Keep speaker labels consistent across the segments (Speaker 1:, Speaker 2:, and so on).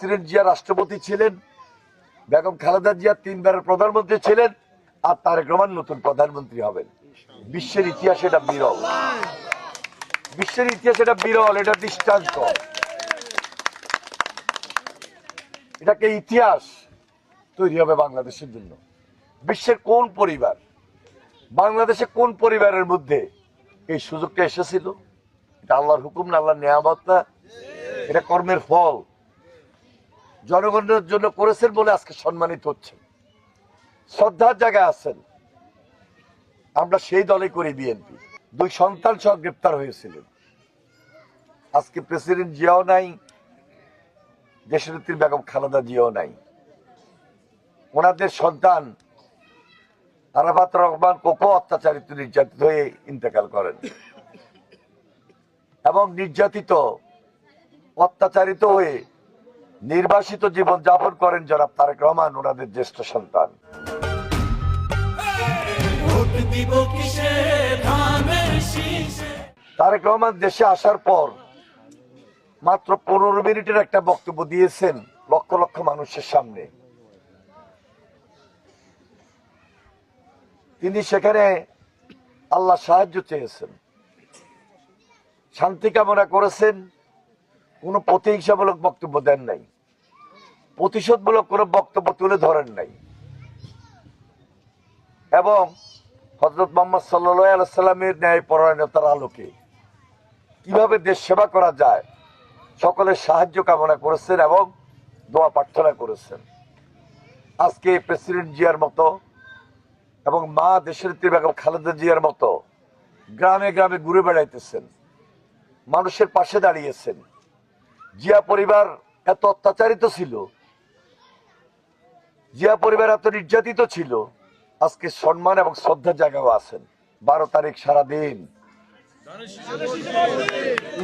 Speaker 1: President Zia রাষ্ট্রপতি ছিলেন, বেগম খালেদা জিয়া তিনবারের প্রধানমন্ত্রী ছিলেন, আর তারেক রহমান নতুন প্রধানমন্ত্রী হবেন। বিশ্বের ইতিহাসে এটা বিরল। বিশ্বের ইতিহাসে এটা বিরল, এটা দৃষ্টান্ত। এটাকে ইতিহাস তৈরি হবে বাংলাদেশের জন্য। বিশ্বের কোন পরিবার, বাংলাদেশে কোন পরিবারের মধ্যে এই সুযোগটা এসেছিল? এটা আল্লাহর হুকুম না, আল্লাহর নিয়ামত না? এটা কর্মের ফল। জনগণের জন্য করেছেন বলে আজকে সম্মানিত হচ্ছে শ্রদ্ধার জায়গায় আছেন। আমরা সেই দলে করি বিএনপি। দুই সন্তান সহ গ্রেপ্তার হয়েছিলেন। আজকে প্রেসিডেন্ট জিয়াও নাই দেশনেত্রী বেগম খালেদা জিয়াও নাই। ওনাদের সন্তান আরাফাত রহমান কোকো অত্যাচারিত নির্যাতিত হয়ে ইন্তেকাল করেন। এবং নির্যাতিত, অত্যাচারিত হয়ে নির্বাসিত জীবন যাপন করেন জনাব তারেক রহমান ওনাদের জ্যেষ্ঠ সন্তান। তারেক রহমান দেশে আসার পর মাত্র পনেরো মিনিটের একটা বক্তব্য দিয়েছেন লক্ষ লক্ষ মানুষের সামনে। তিনি সেখানে আল্লাহ সাহায্য চেয়েছেন। শান্তি কামনা করেছেন। কোনো প্রতিহিংসামূলক বক্তব্য দেন নাই। প্রতিশোধমূলক কোনো বক্তব্য তুলে ধরেন নাই। এবং হজরত মোহাম্মদ সাল্লামের ন্যায় পরায়ণতার আলোকে কীভাবে দেশ সেবা করা যায়, সকলের সাহায্য কামনা করেছেন এবং দোয়া প্রার্থনা করেছেন। আজকে প্রেসিডেন্ট জিয়ার মতো এবং মা দেশের বেগম খালেদা জিয়ার মতো গ্রামে গ্রামে ঘুরে বেড়াইতেছেন, মানুষের পাশে দাঁড়িয়েছেন। জিয়া পরিবার এত অত্যাচারিত ছিল। জিয়া পরিবার এত নির্যাতিত ছিল। আজকে সম্মান এবং শ্রদ্ধার জায়গাও আছেন। বারো তারিখ সারাদিন।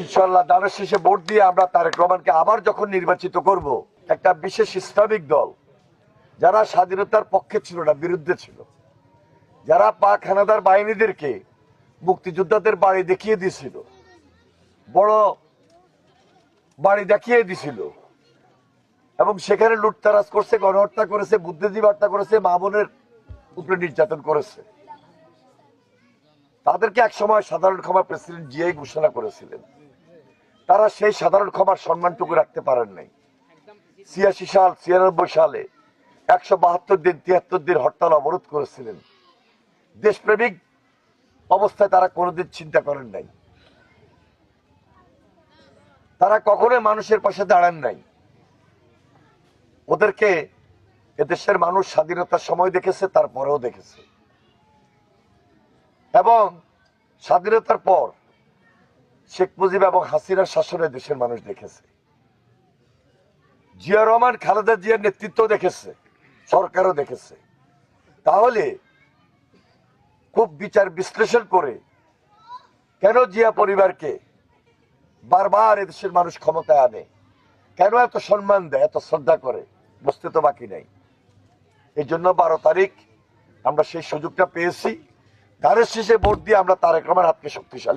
Speaker 1: ইনশাল্লাহ দানের শেষে ভোট দিয়ে আমরা তারেক রহমানকে আবার যখন নির্বাচিত করব, একটা বিশেষ ইসলামিক দল, যারা স্বাধীনতার পক্ষে ছিল না, বিরুদ্ধে ছিল, যারা পাক হানাদার বাহিনীদেরকে মুক্তিযোদ্ধাদের বাড়ি দেখিয়ে দিয়েছিল, বড় বাড়ি দেখিয়ে দিছিল। এবং সেখানে লুটতারাজ করছে, গণহত্যা করেছে বুদ্ধিজীবী হত্যা করেছে, মা বোনের উপরে নির্যাতন করেছে। তাদেরকে এক সময় সাধারণ ক্ষমা প্রেসিডেন্ট জিয়াই ঘোষণা করেছিলেন। তারা সেই সাধারণ ক্ষমার সম্মানটুকু রাখতে পারেন নাই। ছিয়াশি সাল, ছিয়ানব্বই সালে একশো বাহাত্তর দিন, তিয়াত্তর দিন হরতাল অবরোধ করেছিলেন। দেশপ্রেমিক অবস্থায় তারা কোনোদিন চিন্তা করেন নাই। তারা কখনোই মানুষের পাশে দাঁড়ান নাই। ওদেরকে এদেশের মানুষ স্বাধীনতার সময় দেখেছে, তারপরেও দেখেছে। এবং স্বাধীনতার পর শেখ মুজিব এবং হাসিনার শাসনে দেশের মানুষ দেখেছে। জিয়া রহমান, খালেদা জিয়ার নেতৃত্ব দেখেছে, সরকারও দেখেছে। তাহলে খুব বিচার বিশ্লেষণ করে কেন জিয়া পরিবারকে বারবার এদেশের মানুষ ক্ষমতায় আনে। কেন এত সম্মান দেয়, এত শ্রদ্ধা করে? বুঝতে তো বাকি নাই। এই জন্য বারো তারিখ আমরা সেই সুযোগটা পেয়েছি। তারের শেষে ভোট দিয়ে আমরা তারেক রহমান হাতকে শক্তিশালী